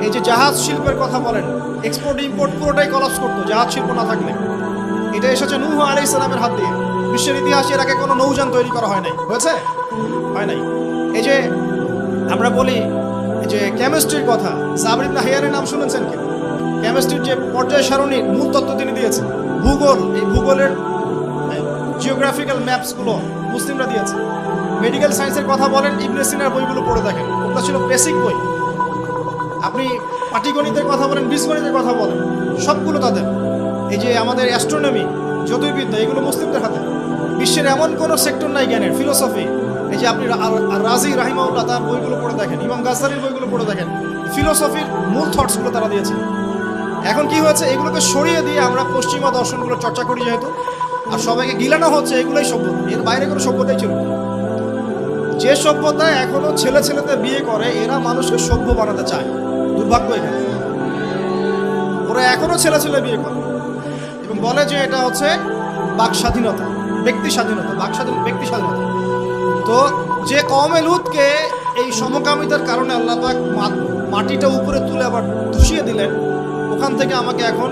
এই যে জাহাজ শিল্পের কথা বলেন এক্সপোর্ট ইম্পোর্ট পুরোটাই কলাপস করতো, জাহাজ শিল্প না থাকলে। এটা এসেছে নূহ আলী ইসলামের হাত দিয়ে। বিশ্বের ইতিহাসে এর আগে কোনো নৌযান তৈরি করা হয় নাই। হয়েছে? হয় নাই। এই যে আমরা বলি, এই যে কেমিস্ট্রির কথা জাবরিন হাইয়ারের নাম শুনেছেন কি? কেমিস্ট্রির যে পর্যায় সারণীর মূল তত্ত্ব তিনি দিয়েছেন। ভূগোল, এই ভূগোলের জিওগ্রাফিক্যাল ম্যাপসগুলো মুসলিমরা দিয়েছে। মেডিকেল সায়েন্সের কথা বলেন, ইবনে সিনার বইগুলো পড়ে দেখেন। ওগুলো ছিল বেসিক বই। আপনি পাটিগণিতের কথা বলেন, বীজগণিতের কথা বলেন, সবগুলো তাদের। এই যে আমাদের অ্যাস্ট্রোনমি জ্যোতির্বিদ্যা, এগুলো মুসলিমদের হাতে। বিশ্বের এমন কোনো সেক্টর নাই জ্ঞানের ফিলোসফি এই যে আপনি রাজি রাহিমাউল্লাহ তার বইগুলো পড়ে দেখেন, ইমাম গাজালির বইগুলো পড়ে দেখেন ফিলোসফির মূল থটসগুলো তারা দিয়েছে। এখন কি হয়েছে? এগুলোকে সরিয়ে দিয়ে আমরা পশ্চিমা দর্শনগুলো চর্চা করি যেহেতু, আর সবাইকে গিলানো হচ্ছে, এগুলোই সভ্যতা। এর বাইরে কোনো সভ্যতাই ছিল যে সভ্যতা এখনও ছেলে ছেলেতে বিয়ে করে, এরা মানুষকে সভ্য বানাতে চায়। দুর্ভাগ্য এখানে। ওরা এখনও ছেলে ছেলে বিয়ে করে। এবং বলে যে এটা হচ্ছে বাক স্বাধীনতা, ব্যক্তি স্বাধীনতা, বাক স্বাধীন, ব্যক্তি স্বাধীনতা। তো যে কমে লুতকে এই সমকামিতার কারণে আল্লাহ মাটিটা উপরে তুলে আবার ধুষিয়ে দিলেন, ওখান থেকে আমাকে এখন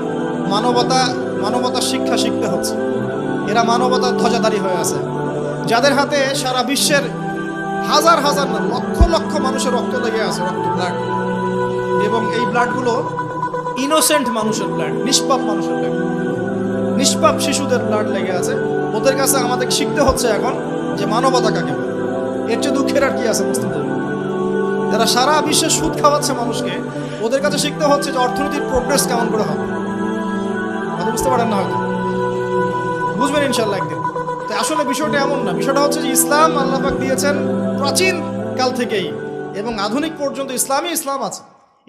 মানবতা মানবতার শিক্ষা শিখতে হচ্ছে। এরা মানবতার ধ্বজাধারী হয়ে আছে। যাদের হাতে সারা বিশ্বের হাজার হাজার না, লক্ষ লক্ষ মানুষের রক্ত লেগে আছে, রক্ত ব্লাড। এবং এই ব্লাডগুলো ইনোসেন্ট মানুষের ব্লাড নিষ্পাপ মানুষের ব্লাড নিষ্পাপ শিশুদের ব্লাড লেগে আছে। ওদের কাছে আমাদের শিখতে হচ্ছে এখন যে মানবতা কাকে বলে। এর চেয়ে দুঃখের আর কি আছে মুসলিমদের যারা সারা বিশ্বে সুদ খাওয়াচ্ছে মানুষকে, ওদের কাছে শিখতে হচ্ছে যে অর্থনীতির প্রোগ্রেস কেমন করে হবে। কথা বুঝতে পারেন না হয়তো? বুঝবেন ইনশাল্লাহ একদিন। তো আসলে বিষয়টা এমন না। বিষয়টা হচ্ছে যে ইসলাম আল্লাহ দিয়েছেন প্রাচীন কাল থেকেই এবং আধুনিক পর্যন্ত ইসলামই ইসলাম আছে।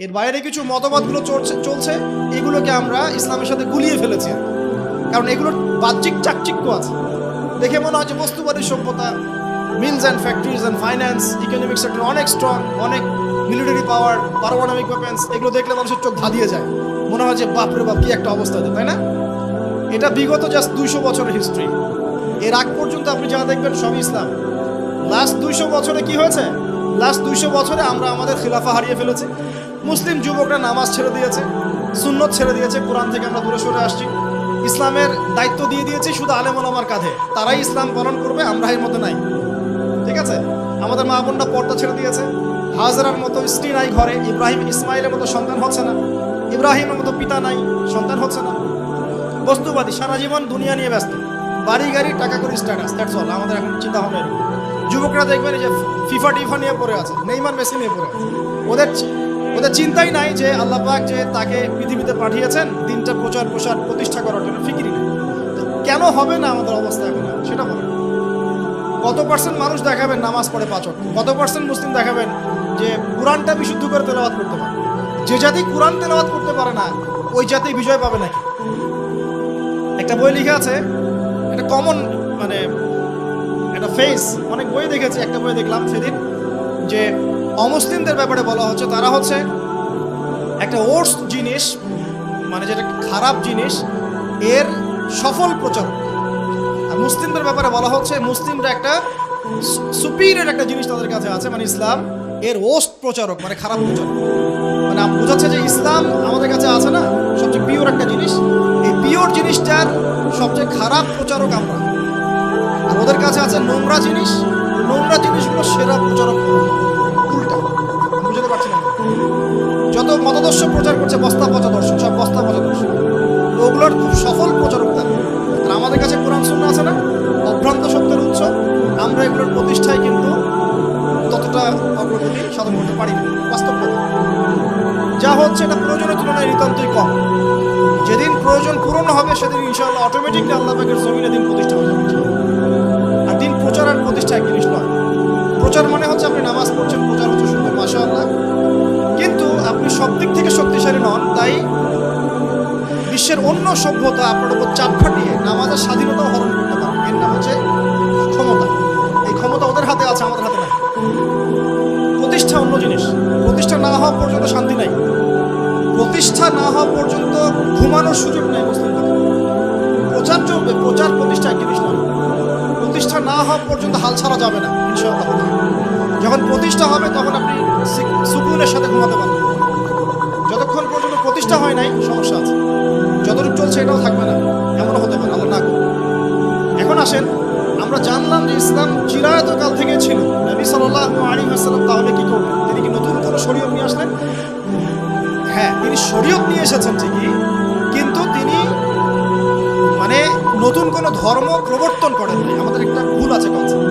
এর বাইরে কিছু মতবাদগুলো চলছে চলছে, এগুলোকে আমরা ইসলামের সাথে গুলিয়ে ফেলেছি। কারণ এগুলোর বাহ্যিক চাকচিক্য আছে। দেখে মনে হয় যে বস্তুবাদী সভ্যতা mills and factories and finance economic sector অনেক স্ট্রং অনেক মিলিটারি পাওয়ার পারমাণবিক ওয়েপেন্স এগুলো দেখলে মানুষের চোখ ধাঁধিয়ে যায়। মনে হয় যে বাপরে বাপ, কি একটা অবস্থা আছে তাই না? এটা বিগত জাস্ট দুইশো বছরের হিস্ট্রি এর আগ পর্যন্ত আপনি যা দেখবেন সবই ইসলাম। লাস্ট দুইশো বছরে কি হয়েছে? লাস্ট দুইশো বছরে আমরা আমাদের খিলাফা হারিয়ে ফেলেছি। মুসলিম যুবকরা নামাজ ছেড়ে দিয়েছে, সুন্নত ছেড়ে দিয়েছে, কোরআন থেকে আমরা দূরে সরে আসছি। ইসলামের দায়িত্ব দিয়ে দিয়েছি শুধু আলেমন আমার কাঁধে। তারাই ইসলাম পালন করবে আমরা এর মধ্যে নাই। ঠিক আছে? আমাদের মা বোনরা পর্দা ছেড়ে দিয়েছে। হাজারার মতো স্ত্রী নাই ঘরে, ইব্রাহিম ইসমাইলের মতো সন্তান হচ্ছে না। ইব্রাহিমের মতো পিতা নাই, সন্তান হচ্ছে না। বস্তুবাদী, সারা জীবন দুনিয়া নিয়ে ব্যস্ত। বাড়ি, গাড়ি, টাকা করে স্ট্যাটাস দ্যাটস অল আমাদের এখন চিন্তা ভাবনা যুবকরা দেখবেন এই যে ফিফা টিফা নিয়ে পড়ে আছে, নেইমার, মেসি নিয়ে পড়ে আছে। ওদের ওদের চিন্তাই নাই যে আল্লাহ পাক যে তাকে পৃথিবীতে পাঠিয়েছেন, দিনটা প্রচার প্রসার প্রতিষ্ঠা করার জন্য ফিকিরি নেই। কেন হবে না আমাদের অবস্থা এখন? সেটা বলেন কত পার্সেন্ট মানুষ দেখাবেন নামাজ পড়ে পাচক কত পার্সেন্ট মুসলিম দেখাবেন যে কোরআনটা বিশুদ্ধ করে তেলাওয়াত করতে পারে? যে জাতি কোরআন তেলাওয়াত করতে পারে না, ওই জাতি বিজয় পাবে নাকি? একটা বই লিখে আছে, একটা কমন মানে একটা ফেস অনেক বই দেখেছি, একটা বই দেখলাম সেদিন, যে অমুসলিমদের ব্যাপারে বলা হচ্ছে, তারা হচ্ছে একটা ওর্স জিনিস মানে যেটা খারাপ জিনিস, এর সফল প্রচারক। আর মুসলিমদের ব্যাপারে বলা হচ্ছে, মুসলিমরা একটা সুপিরিয়র একটা জিনিস তাদের কাছে আছে মানে ইসলাম, এর ওস্ট প্রচারক মানে খারাপ প্রচারক। মানে বোঝাচ্ছে যে ইসলাম আমাদের কাছে আছে না, সবচেয়ে পিওর একটা জিনিস। এই পিওর জিনিসটার সবচেয়ে খারাপ প্রচারক আমরা। আর ওদের কাছে আছে নোংরা জিনিস, নোংরা জিনিসগুলো সেরা প্রচারক। আমি পারছি না। যত মতাদর্শ প্রচার করছে, বস্তা পচা দর্শন সব বস্তা পচা দর্শন ওগুলোর খুব সফল প্রচারক তারা। আমাদের কাছে কোরআন শূন্য আছে না? অভ্রান্ত সত্যের উৎস। আমরা এগুলোর প্রতিষ্ঠায় কিন্তু ততটা অগ্রগতি সাধন করতে পারি বাস্তব যা হচ্ছে এটা প্রয়োজনের তুলনায় নিতান্তই কম। যেদিন প্রয়োজন পূরণ হবে, সেদিন ইনশাআল্লাহ অটোমেটিকলি আল্লাহ পাকের জমিনে দিন প্রতিষ্ঠা হয়ে যাবে। আর দিন প্রচার আর প্রতিষ্ঠা এক জিনিস নয়। প্রচার মানে হচ্ছে আপনি নামাজ পড়ছেন, প্রচার সব দিক থেকে শক্তিশালী নন, তাই বিশ্বের অন্য সভ্যতা আপনার উপর চাপ খাটিয়ে নামাজের স্বাধীনতা হরণ করতে পারে। এর নাম হচ্ছে ক্ষমতা। এই ক্ষমতা ওদের হাতে আছে, আমাদের হাতে নাই। প্রতিষ্ঠা অন্য জিনিস। প্রতিষ্ঠা না হওয়া পর্যন্ত শান্তি নাই। প্রতিষ্ঠা না হওয়া পর্যন্ত ঘুমানোর সুযোগ নেই মুসলিমদের প্রচার চলবে, প্রচার প্রতিষ্ঠা একটি জিনিস নয়। প্রতিষ্ঠা না হওয়া পর্যন্ত হাল ছাড়া যাবে না যখন প্রতিষ্ঠা হবে, তখন আপনি সুকুনের সাথে ঘুমাতে পারবেন। প্রতিষ্ঠা হয় নাই, সমস্যা আছে। যতটুকু চলছে এটাও থাকবে না, এমনও হতে পারে, আল্লাহ না। এখন আসেন, আমরা জানলাম যে ইসলাম চিরায়তকাল থেকে ছিল। নবী সাল্লাল্লাহু আলাইহি ওয়াসাল্লাম তাহলে কি করবেন তিনি কি নতুন কোনো শরীয়ত নিয়ে আসলেন? হ্যাঁ তিনি শরীয়ত নিয়ে এসেছেন ঠিকই, কিন্তু তিনি মানে নতুন কোনো ধর্ম প্রবর্তন করেন আমাদের একটা ভুল আছে কনসেপ্ট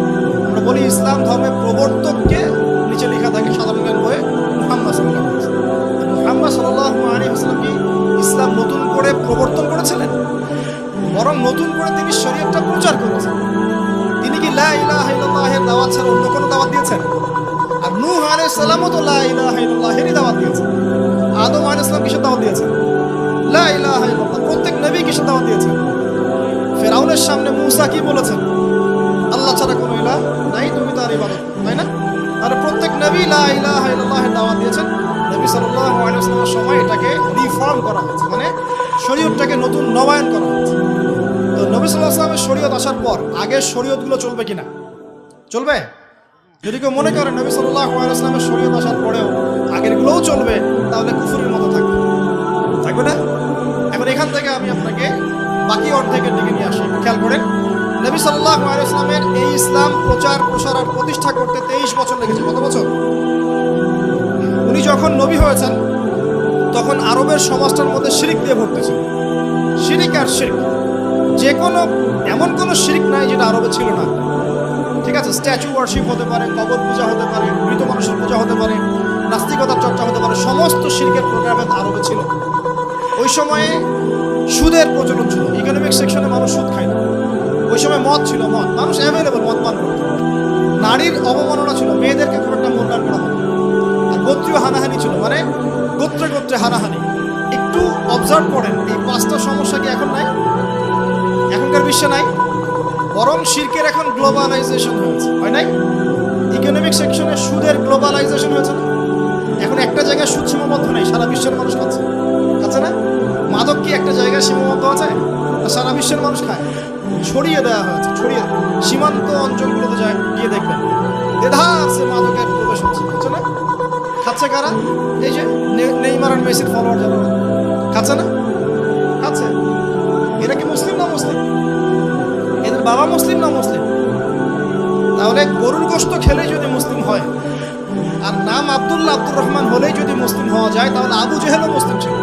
আমরা বলি ইসলাম ধর্মের প্রবর্তককে নিচে লেখা থাকে সাধারণ জ্ঞান তো লা ইলাহা ইল্লাল্লাহেরই দাওয়াত দিয়েছেন। করা হয়েছে মানে শরীয়তটাকে নতুন নবায়ন করা হয়েছে। তো নবী সাল্লাল্লাহু আলাইহি শরীয়ত আসার পর আগের শরীয়তগুলো চলবে কিনা? চলবে? যদি কেউ মনে করেন নবী সাল্লাল্লাহু আলাইহি ওয়াসাল্লামের শরীয়ত আসার পরেও আগেরগুলোও চলবে, তাহলে কুফুরের মতো থাকবে। থাকবে না? এখন এখান থেকে আমি আপনাকে বাকি অর্ধেকের দিকে নিয়ে আসি। খেয়াল করেন, নবী সাল্লাল্লাহু আলাইহি ওয়াসাল্লামের এই ইসলাম প্রচার, প্রসার আর প্রতিষ্ঠা করতে তেইশ বছর লেগেছে। কত বছর? উনি যখন নবী হয়েছেন, তখন আরবের সমাজটার মধ্যে শিরিক দিয়ে ভর্তি ছিল। শিরিক আর শিরিক। যে কোনো, এমন কোনো শিরিক নাই যেটা আরবে ছিল না। ঠিক আছে স্ট্যাচু ওয়ার্শিপ হতে পারে, কবর পূজা হতে পারে, মৃত মানুষের পূজা হতে পারে, নাস্তিকতার চর্চা হতে পারে, সমস্ত শিল্পের প্রোগ্রামে আরবে ছিল ওই সময়ে সুদের প্রচলন ছিল ইকোনমিক সেকশনে মানুষ সুদ খায় না ওই সময় মদ ছিল, মদ। মানুষ অ্যাভেলেবল মদ পান করত। নারীর অবমাননা ছিল, মেয়েদেরকে খুব একটা মূল্যায়ন করা হতো। আর গোত্রীয় হানাহানি ছিল মানে গোত্রে গোত্রে হানাহানি। একটু অবজার্ভ করেন, এই পাঁচটা সমস্যা কি এখন নাই? এখনকার বিশ্বে নাই? বরং শির্কের এখন গ্লোবালাইজেশন হয়েছে, হয় নাই? ইকোনমিক সেকশনে সুদের গ্লোবালাইজেশন হয়েছে না এখন একটা জায়গায় সুদ সীমাবদ্ধ নেই, সারা বিশ্বের মানুষ খাচ্ছে। খাচ্ছে না? মাদক কি একটা জায়গায় সীমাবদ্ধ আছে? সারা বিশ্বের মানুষ খায়? ছড়িয়ে দেওয়া হয়েছে, ছড়িয়ে। সীমান্ত অঞ্চলগুলোতে যায়, গিয়ে দেখবেন। দেধা আছে মাদকের প্রবেশ হচ্ছে হচ্ছে না? খাচ্ছে কারা? এই যে নেইমার আর মেসির ফলোয়ার যারা, খাচ্ছে না? বাবা মুসলিম না মুসলিম? তাহলে গরুর গোস্ত খেলে যদি মুসলিম হয়, আর নাম আব্দুল্লাহ আব্দুর রহমান হলেই যদি মুসলিম হওয়া যায়, তাহলে আবু জেহেলও মুসলিম ছিল।